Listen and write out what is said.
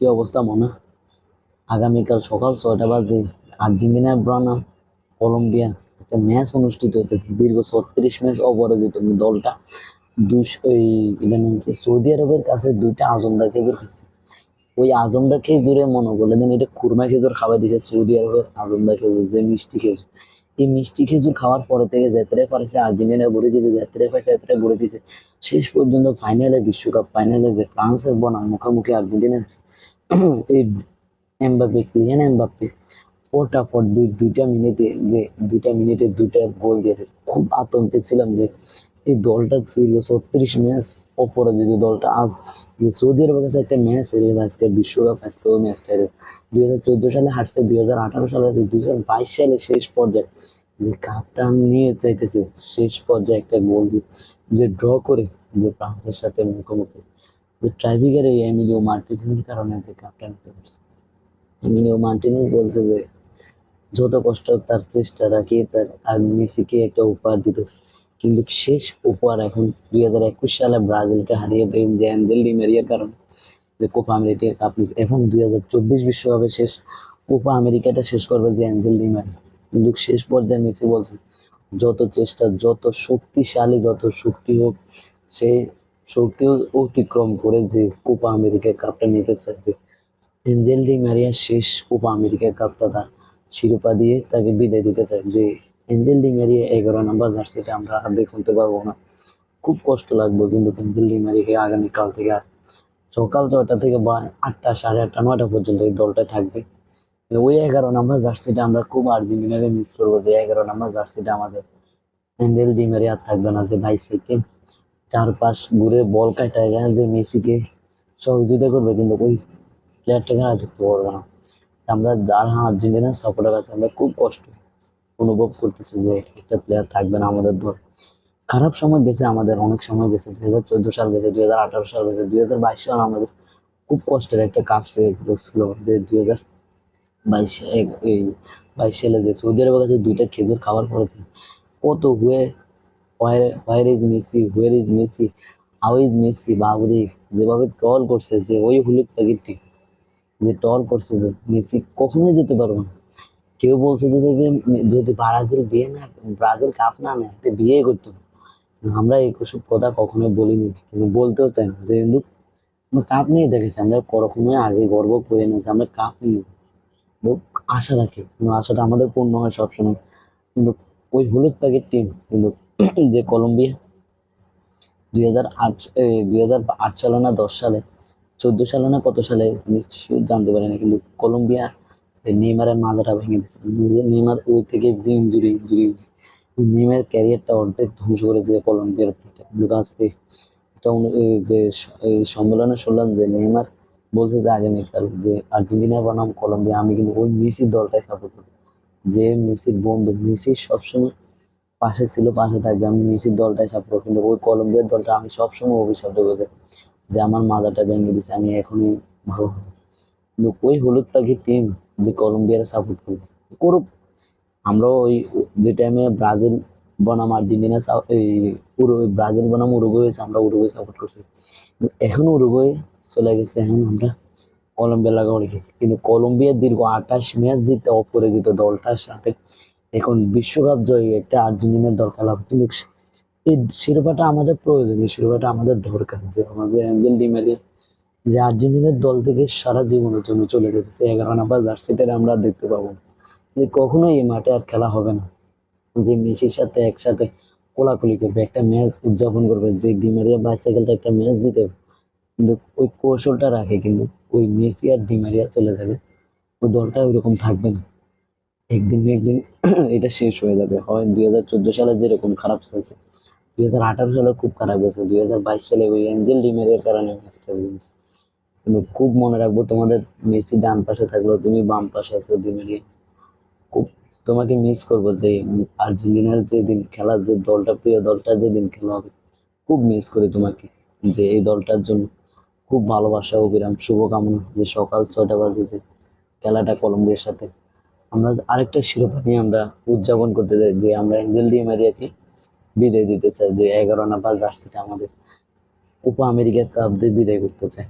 কি অবস্থা মনে? আগামীকাল সকাল ছয়টা বাজে। আর্জেন্টিনা বনাম কলম্বিয়া। একটা ম্যাচ অনুষ্ঠিত হতে দীর্ঘ ছত্রিশ ম্যাচ অপরাজিত দলটা। দুশ ওই সৌদি আরবের কাছে দুইটা আজমদা খেজুর খাইছে। ওই আজমদা খেজুরে মনে করলে দেন এটা খুরমা খেজুর খাওয়া দিছে সৌদি আরবের আজমদা খেজুর, যে মিষ্টি খেজুর। এই মিষ্টি খেজুর খাওয়ার পরে থেকে যাত্রায় পারছে, আর্জেন্টিনা গড়ে দিতে যাত্রায় পাইছে যাত্রায় গড়ে দিছে শেষ পর্যন্ত ফাইনালে বিশ্বকাপ ফাইনালে যে ফ্রান্সের বনাম, মুখোমুখি আর্জেন্টিনা এই এমবাপে কিলিয়ান এমবাপে ফটাফট দুই, দুইটা মিনিটে, যে দুইটা মিনিটে দুইটা গোল দিয়ে দিয়েছে। খুব আতঙ্কে ছিলাম যে এই দলটা ছিল ছত্রিশ ম্যাচ অপরাজিত দলটা আজ যে সৌদি আরবের কাছে একটা ম্যাচ হেরে আজকে, বিশ্বকাপ আজকে ওই ম্যাচটা হেরে দুই হাজার চোদ্দ সালে হারছে, দুই হাজার আঠারো সালে দুই হাজার বাইশ সালে শেষ পর্যায়ে যে কাপটা নিয়ে চাইতেছে শেষ পর্যায়ে একটা গোল দিয়ে যে ড্র করে যে ফ্রান্সের সাথে মুখোমুখি। যে ট্রাইভিগার এই এমিলিও মার্টিনেজের কারণে যে কাপটা নিতে পারছে। এমিলিও মার্টিনেজ বলছে যে, যত কষ্ট তার চেষ্টা রাখি তার আর মেসিকে একটা উপহার দিতেছে। কিন্তু শেষ উপহার এখন দুই হাজার একুশ সালে ব্রাজিলকে হারিয়ে দেন যে অ্যাঞ্জেল ডিমেরিয়ার কারণে, যে কোপা আমেরিকার কাপ এখন দুই হাজার চব্বিশ বিশ্বকাপে শেষ কোপা আমেরিকাটা শেষ করবে অ্যাঞ্জেল ডিমেরিয়া কিন্তু শেষ পর্যায়ে মেসি বলছে, যত চেষ্টা, যত শক্তিশালী, যত শক্তি হোক, সে শক্তি অতিক্রম করে যে কোপা আমেরিকার কাপটা নিতে চাইছে। এঞ্জেল ডি মারিয়া শেষ কোপা আমেরিকার কাপটা তার শিরোপা দিয়ে তাকে বিদায় দিতে চায়, যে এঞ্জেল ডি মারিয়া এগারো নাম্বার জার্সিটা আমরা আর দেখতে পারব না। খুব কষ্ট লাগবে কিন্তু এঞ্জেল ডি আগামীকাল থেকে। আর সকাল ছয়টা থেকে বা আটটা, সাড়ে আটটা, নয়টা পর্যন্ত এই দলটা থাকবে। ওই এগারো নাম্বার জার্সিটা আমরা খুব আর্জেন্টিনাকে মিস করব যে এগারো নাম্বার জার্সিটা আমাদের এঞ্জেল ডি মারিয়া আর থাকবে না যে বাইসাইকে চারপাশ ঘুরে বল কাটায় যে মেসিকে। সহযোগিতা করবে কিন্তু ওই প্লেয়ারটাকে আর দেখতে পারব না। আমরা যারা আর্জেন্টিনা সাপোর্টার আছে, আমরা খুব কষ্ট অনুভব করতেছি যে একটা প্লেয়ার থাকবে না আমাদের দল। খারাপ সময় গেছে আমাদের, অনেক সময় গেছে। দুই হাজার চোদ্দ সাল গেছে, দুই হাজার আঠারো সাল গেছে, দুই হাজার বাইশ সাল আমাদের খুব কষ্টের একটা কাপ ছিল যে দুই হাজার বাইশ এই বাইশ সালে যে সৌদি আরবের কাছে দুইটা খেজুর খাওয়ার পরে কত হুয়ে where is Messi where is Messi how is Messi Babri যেভাবে টল করছে যে ওই হলুদ প্যাকেটটি যে টল করছে যে মেসি কখনোই যেতে পারব না। কেউ বলছে যে দেখবে যদি ব্রাজিল বিয়ে না, ব্রাজিল কাপ না নেয় তো বিয়ে করতো। আমরা এইসব কথা কখনো বলিনি, কিন্তু বলতেও চাই না যে কিন্তু কাপ নিয়ে দেখেছি, আমরা কখনোই আগে গর্ব করে না যে আমরা কাপ নিয়ে। আশা রাখি, কিন্তু আশাটা আমাদের পূর্ণ হয় সবসময় কিন্তু ওই হলুদ প্যাকেট টিম কিন্তু যে কলম্বিয়া দুই হাজার আট দুই হাজার আট সালে না, দশ সালে, চোদ্দ সালে না, কত সালে আমি জানতে পারি না, কিন্তু কলম্বিয়া নেইমারের মাজাটা ভেঙে দিয়েছে। নেইমার ওই থেকে যে ইঞ্জুরি ইঞ্জুরি নেইমার ক্যারিয়ারটা অর্ধেক ধ্বংস করেছে কলম্বিয়ার কিন্তু আজকে যে সম্মেলনে শুনলাম যে নেইমার বলছে যে আগামীকাল যে আর্জেন্টিনা বনাম কলম্বিয়া, আমি কিন্তু ওই মেসির দলটাই সাপোর্ট করি। যে মেসির বন্ধু, মেসি সবসময় পাশে ছিল, পাশে থাকবে, আমি মেসির দলটাই সাপোর্ট করি। কিন্তু ওই কলম্বিয়ার দলটা আমি সবসময় অভিশাপ রেখেছি যে আমার মাজাটা ভেঙে দিছে আমি এখনই ভালো কিন্তু ওই হলুদ পাখি টিম যে কলম্বিয়ার সাপোর্ট করবে। করুক। আমরা ওই যে টাইমে ব্রাজিল বনাম, আর্জেন্টিনা এই পুরো ব্রাজিল বনাম, উরুগুয়ে হয়েছে, আমরা উরুগুয়ে সাপোর্ট করছি। এখন উরুগুয়ে চলে গেছে, এখন আমরা কলম্বিয়া লাগাও রেখেছি। কিন্তু কলম্বিয়ার দীর্ঘ আঠাশ ম্যাচ জিতে অপরাজিত দলটার সাথে এখন বিশ্বকাপ জয়ী একটা আর্জেন্টিনার দরকার হবে। কিন্তু এই শিরোপাটা আমাদের প্রয়োজন এই শিরোপাটা আমাদের দরকার যে আমাদের অ্যাঞ্জেল ডিমারিয়া যে আর্জেন্টিনার দল থেকে সারা জীবনের জন্য চলে যেতেছে। এগারো নাম্বার জার্সিটা আমরা দেখতে পাবো। যে কখনোই এই মাঠে আর খেলা হবে না। যে মেসির সাথে একসাথে কোলাকুলি করবে, একটা ম্যাচ উদযাপন করবে, যে ডিমারিয়া বাইসাইকেলটা একটা ম্যাচ জিতে কিন্তু ওই কৌশলটা রাখে কিন্তু ওই মেসি আর ডিমারিয়া চলে যাবে। ওই দলটা ওইরকম থাকবে না। একদিন একদিন এটা শেষ হয়ে যাবে। হয় দুই হাজার চোদ্দ সালে যেরকম খারাপ চলছে, দুই হাজার আঠারো সালে খুব খারাপ গেছে। দুই হাজার বাইশ সালে ওই অ্যাঞ্জেল ডিমেরিয়ার কারণে ম্যাচটা গেছে কিন্তু খুব মনে রাখব তোমাদের মেসি ডান পাশে থাকল তুমি বাম পাশে আছো ডিমেরিয়া খুব তোমাকে মিস করব যে আর্জেন্টিনার যেদিন খেলার যে দলটা, প্রিয় দলটা যেদিন খেলা হবে, খুব মিস করি তোমাকে যে এই দলটার জন্য। খুব ভালোবাসা, অবিরাম, শুভকামনা যে সকাল ছয়টা বাজে যে খেলাটা কলম্বিয়ার সাথে। আমরা আরেকটা শিরোপা নিয়ে আমরা উদযাপন করতে চাই, যে আমরা অ্যাঞ্জেল ডি মারিয়াকে বিদায় দিতে চাই, যে এগারো না বা জার্সিটা আমাদের উপ আমেরিকার কাপ দিয়ে বিদায় করতে চাই।